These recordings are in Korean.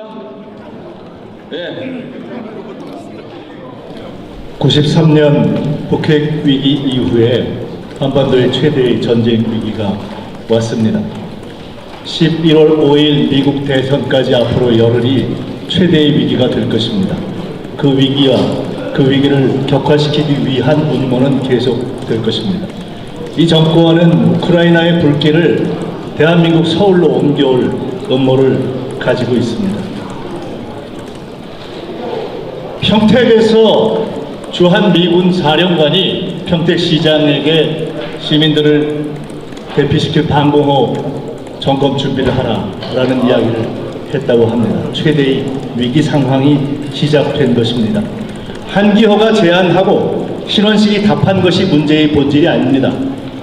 합니다. 예. 93년 북핵 위기 이후에 한반도의 최대의 전쟁 위기가 왔습니다. 11월 5일 미국 대선까지 앞으로 열흘이 최대의 위기가 될 것입니다. 그 위기와 그 위기를 격화시키기 위한 운모는 계속 될 것입니다. 이 정권은 우크라이나의 불길을 대한민국 서울로 옮겨올 음모를 가지고 있습니다. 평택에서 주한 미군 사령관이 평택 시장에게 시민들을 대피시킬 방공호 점검 준비를 하라라는 이야기를 했다고 합니다. 최대의 위기 상황이 시작된 것입니다. 한기호가 제안하고 신원식이 답한 것이 문제의 본질이 아닙니다.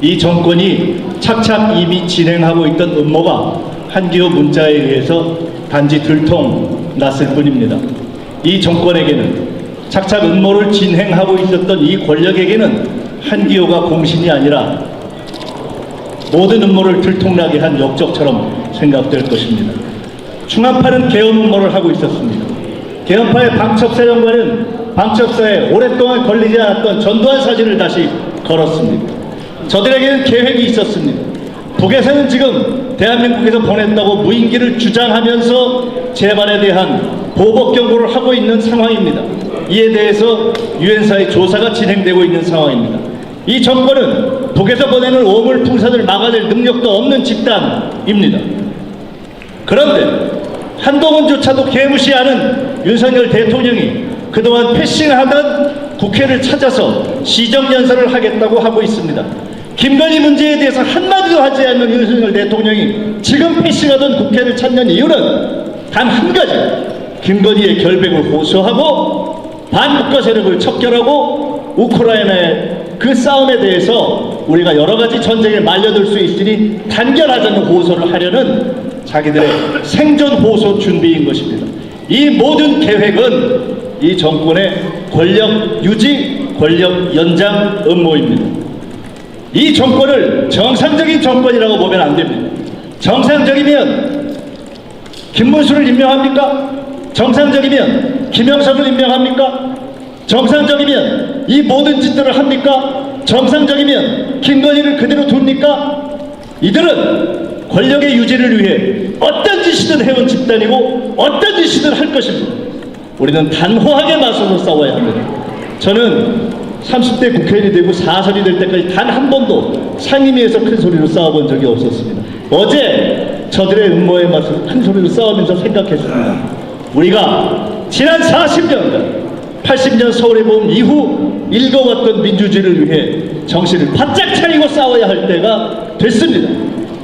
이 정권이 착착 이미 진행하고 있던 음모가 한기호 문자에 의해서 단지 들통 났을 뿐입니다. 이 정권에게는 착착 음모를 진행하고 있었던 이 권력에게는 한기호가 공신이 아니라 모든 음모를 들통나게 한 역적처럼 생각될 것입니다. 충암파는 개헌 음모를 하고 있었습니다. 개헌파의 방첩사 장관은 방첩사에 오랫동안 걸리지 않았던 전두환 사진을 다시 걸었습니다. 저들에게는 계획이 있었습니다. 북에서는 지금 대한민국에서 보냈다고 무인기를 주장하면서 재반에 대한 보복 경고를 하고 있는 상황입니다. 이에 대해서 유엔사의 조사가 진행되고 있는 상황입니다. 이 정권은 북에서 보내는 오물 풍선을 막아낼 능력도 없는 집단입니다. 그런데 한동훈조차도 개무시하는 윤석열 대통령이 그동안 패싱하던 국회를 찾아서 시정연설을 하겠다고 하고 있습니다. 김건희 문제에 대해서 한마디도 하지 않는 윤석열 대통령이 지금 패싱하던 국회를 찾는 이유는 단 한 가지. 김건희의 결백을 호소하고 반국가 세력을 척결하고 우크라이나의 그 싸움에 대해서 우리가 여러 가지 전쟁에 말려들 수 있으니 단결하자는 호소를 하려는 자기들의 생존 호소 준비인 것입니다. 이 모든 계획은 이 정권의 권력 유지, 권력 연장 음모입니다. 이 정권을 정상적인 정권이라고 보면 안 됩니다. 정상적이면 김문수를 임명합니까? 정상적이면 김영석을 임명합니까? 정상적이면 이 모든 짓들을 합니까? 정상적이면 김건희를 그대로 둡니까? 이들은 권력의 유지를 위해 어떤 짓이든 해온 집단이고 어떤 짓이든 할 것입니다. 우리는 단호하게 맞서서 싸워야 합니다. 저는 30대 국회의원이 되고 4선이 될 때까지 단 한 번도 상임위에서 큰 소리로 싸워본 적이 없었습니다. 어제 저들의 음모에 맞서 큰 소리로 싸우면서 생각했습니다. 우리가 지난 40년간 80년 서울의 봄 이후 읽어왔던 민주주의를 위해 정신을 바짝 차리고 싸워야 할 때가 됐습니다.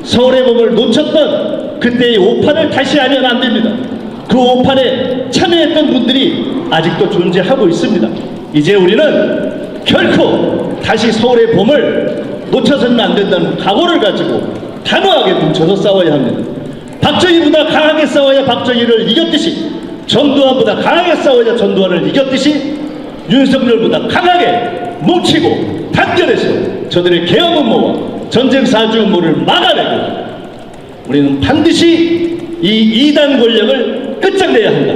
서울의 봄을 놓쳤던 그때의 오판을 다시 하면 안 됩니다. 그 오판에 참여했던 분들이 아직도 존재하고 있습니다. 이제 우리는 결코 다시 서울의 봄을 놓쳐서는 안 된다는 각오를 가지고 단호하게 뭉쳐서 싸워야 합니다. 박정희보다 강하게 싸워야 박정희를 이겼듯이 전두환보다 강하게 싸워야 전두환을 이겼듯이 윤석열보다 강하게 뭉치고 단결해서 저들의 개혁 음모와 전쟁 사주 음모를 막아내고 우리는 반드시 이 이단 권력을 끝장내야 한다.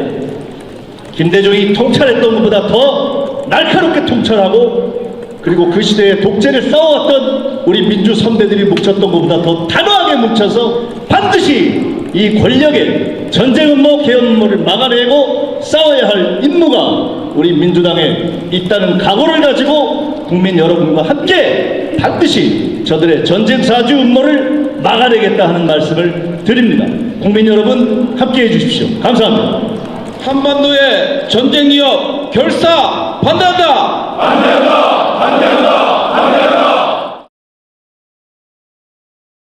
김대중이 통찰했던 것보다 더 날카롭게 통찰하고 그리고 그 시대에 독재를 싸워왔던 우리 민주 선배들이 뭉쳤던 것보다 더 단호하게 뭉쳐서 반드시 이 권력의 전쟁 음모, 개헌 음모를 막아내고 싸워야 할 임무가 우리 민주당에 있다는 각오를 가지고 국민 여러분과 함께 반드시 저들의 전쟁 사주 음모를 막아내겠다 하는 말씀을 드립니다. 국민 여러분 함께 해 주십시오. 감사합니다. 한반도의 전쟁 위협 결사 반